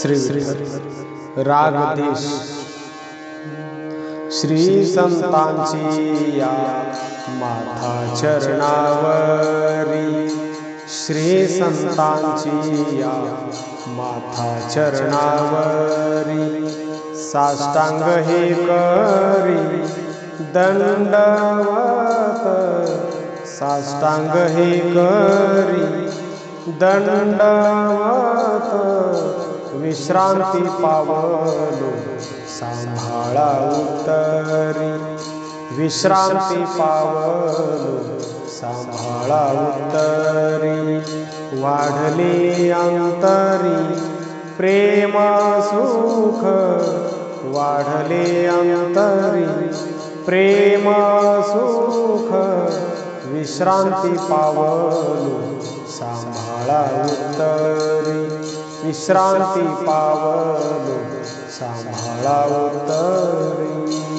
श्री रागदेश श्री संतांची या माथा चरणावरी। श्री संतांची या माथा चरणावरी। साष्टांग हे करी, दंडवत। साष्टांग हे करी, दंडवत। विश्रांती पावलो. सांभाळा उत्तरी. विश्रांती पावलो. सांभाळा उत्तरी. वाढले अंतरी. प्रेम सुख. वाढले अंतरी. प्रेम सुख. विश्रांती पावलो. सांभाळा विश्रांती पावलो सांभाळा उत्तरी